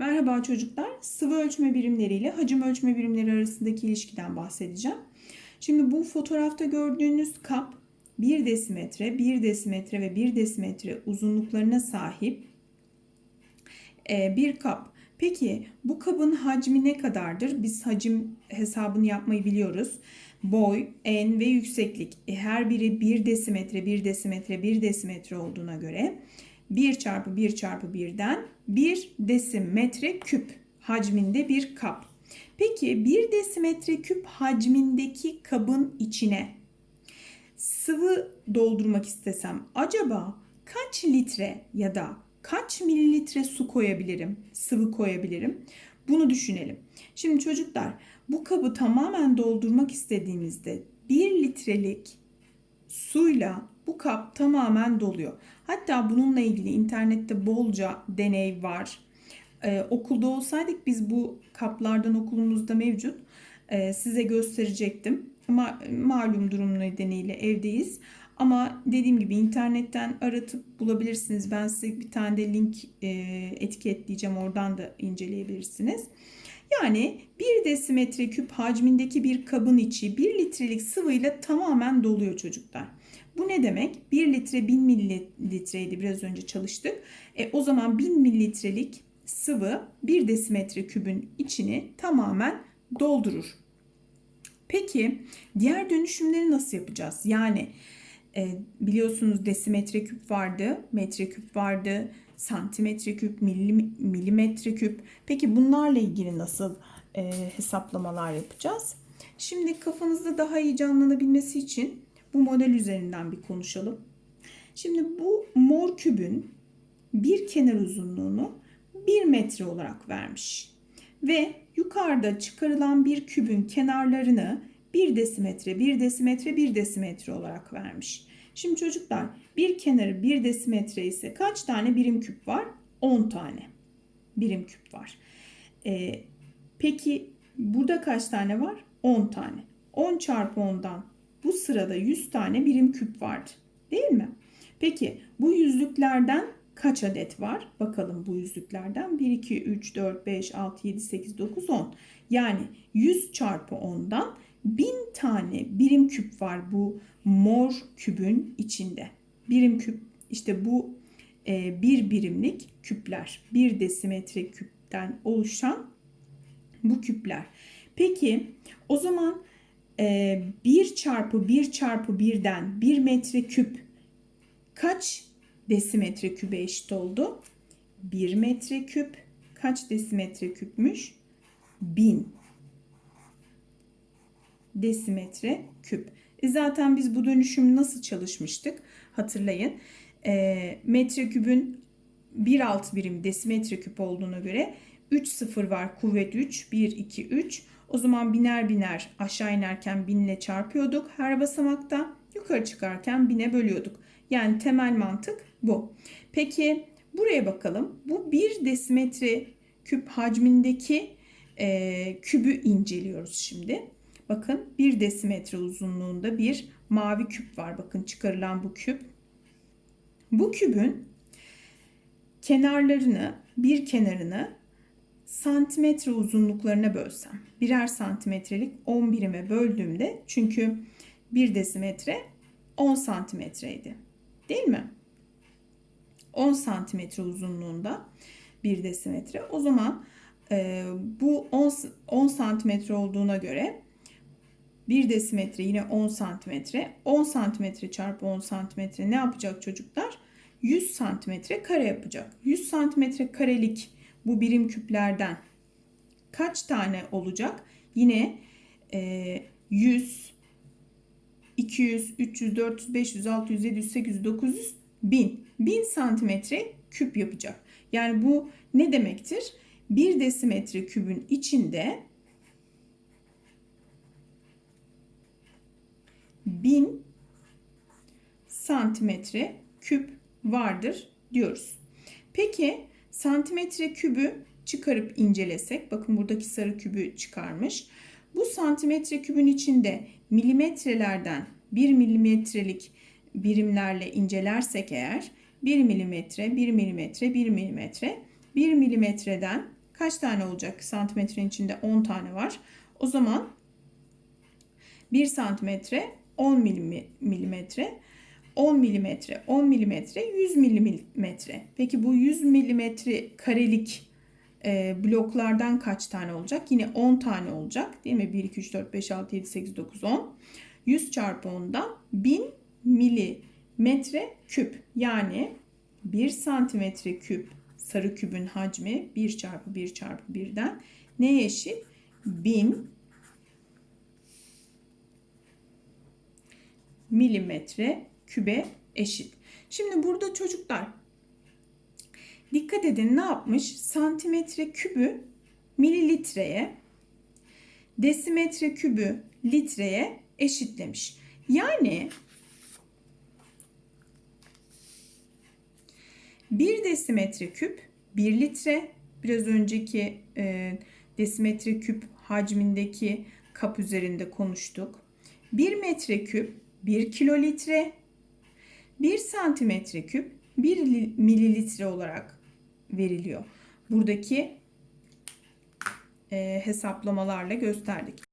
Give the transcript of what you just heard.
Merhaba çocuklar. Sıvı ölçme birimleri ile hacim ölçme birimleri arasındaki ilişkiden bahsedeceğim. Şimdi bu fotoğrafta gördüğünüz kap 1 desimetre, 1 desimetre ve 1 desimetre uzunluklarına sahip e, bir kap. Peki bu kabın hacmi ne kadardır? Biz hacim hesabını yapmayı biliyoruz. Boy, en ve yükseklik. E, her biri 1 desimetre, 1 desimetre, 1 desimetre olduğuna göre 1 çarpı 1 çarpı 1'den 1 desimetre küp hacminde bir kap. Peki 1 desimetre küp hacmindeki kabın içine sıvı doldurmak istesem acaba kaç litre ya da kaç mililitre su koyabilirim, sıvı koyabilirim? Bunu düşünelim. Şimdi çocuklar bu kabı tamamen doldurmak istediğimizde 1 litrelik suyla bu kap tamamen doluyor. Hatta bununla ilgili internette bolca deney var. Ee, okulda olsaydık biz bu kaplardan okulumuzda mevcut. Ee, size gösterecektim. Ama malum durum nedeniyle evdeyiz. Ama dediğim gibi internetten aratıp bulabilirsiniz. Ben size bir tane de link e, etiketleyeceğim. Oradan da inceleyebilirsiniz. Yani 1 desimetre küp hacmindeki bir kabın içi 1 litrelik sıvıyla tamamen doluyor çocuklar. Bu ne demek? 1 litre 1000 mililitreydi biraz önce çalıştık. E, o zaman 1000 mililitrelik sıvı 1 desimetre kübün içini tamamen doldurur. Peki diğer dönüşümleri nasıl yapacağız? Yani e, biliyorsunuz desimetre küp vardı, metre küp vardı, santimetre küp, milimetre küp. Peki bunlarla ilgili nasıl e, hesaplamalar yapacağız? Şimdi kafanızda daha iyi canlanabilmesi için bu model üzerinden bir konuşalım. Şimdi bu mor kübün bir kenar uzunluğunu 1 metre olarak vermiş. Ve yukarıda çıkarılan bir kübün kenarlarını 1 desimetre, 1 desimetre, 1 desimetre olarak vermiş. Şimdi çocuklar bir kenarı 1 desimetre ise kaç tane birim küp var? 10 tane birim küp var. Ee, peki burada kaç tane var? 10 tane. 10 çarpı 10'dan bu sırada 100 tane birim küp vardı. Değil mi? Peki bu yüzlüklerden kaç adet var? Bakalım bu yüzlüklerden. 1, 2, 3, 4, 5, 6, 7, 8, 9, 10. Yani 100 çarpı 10'dan 1000 tane birim küp var bu mor kübün içinde. Birim küp işte bu e, bir birimlik küpler. Bir desimetre küpten oluşan bu küpler. Peki o zaman 1 çarpı 1 çarpı 1'den 1 metre küp kaç desimetre kübe eşit oldu? 1 metre küp kaç desimetre küpmüş? 1000 desimetre küp. E zaten biz bu dönüşümü nasıl çalışmıştık? Hatırlayın. E, metre kübün 1 alt birim desimetre küp olduğuna göre 3 sıfır var kuvvet 3 1 2 3 o zaman biner biner aşağı inerken binle çarpıyorduk her basamakta. Yukarı çıkarken bine bölüyorduk. Yani temel mantık bu. Peki buraya bakalım. Bu bir desimetre küp hacmindeki e, kübü inceliyoruz şimdi. Bakın bir desimetre uzunluğunda bir mavi küp var. Bakın çıkarılan bu küp. Bu kübün kenarlarını, bir kenarını santimetre uzunluklarına bölsem, birer santimetrelik 10 birime böldüğümde çünkü 1 desimetre 10 santimetreydi. Değil mi? 10 santimetre uzunluğunda 1 desimetre. O zaman e, bu 10, 10 santimetre olduğuna göre 1 desimetre yine 10 santimetre. 10 santimetre çarpı 10 santimetre ne yapacak çocuklar? 100 santimetre kare yapacak. 100 santimetre karelik bu birim küplerden kaç tane olacak? Yine e, 100, 200, 300, 400, 500, 600, 700, 800, 900, 1000. 1000 santimetre küp yapacak. Yani bu ne demektir? 1 desimetre kübün içinde 1000 santimetre küp vardır diyoruz. Peki santimetre kübü çıkarıp incelesek, bakın buradaki sarı kübü çıkarmış. Bu santimetre kübün içinde milimetrelerden 1 milimetrelik birimlerle incelersek eğer 1 milimetre, 1 milimetre, 1 milimetre, 1 milimetreden kaç tane olacak? Santimetrenin içinde 10 tane var. O zaman 1 santimetre 10 milim- milimetre. 10 milimetre, 10 milimetre, 100 milimetre. Peki bu 100 milimetre karelik e, bloklardan kaç tane olacak? Yine 10 tane olacak değil mi? 1, 2, 3, 4, 5, 6, 7, 8, 9, 10. 100 çarpı 10'dan 1000 milimetre küp. Yani 1 santimetre küp sarı kübün hacmi 1 çarpı 1 çarpı 1'den neye eşit? 1000 milimetre kübe eşit. Şimdi burada çocuklar dikkat edin ne yapmış? Santimetre kübü mililitreye, desimetre kübü litreye eşitlemiş. Yani 1 desimetre küp 1 litre. Biraz önceki e, desimetre küp hacmindeki kap üzerinde konuştuk. 1 metre küp 1 kilolitre. 1 santimetre küp 1 li- mililitre olarak veriliyor. Buradaki e, hesaplamalarla gösterdik.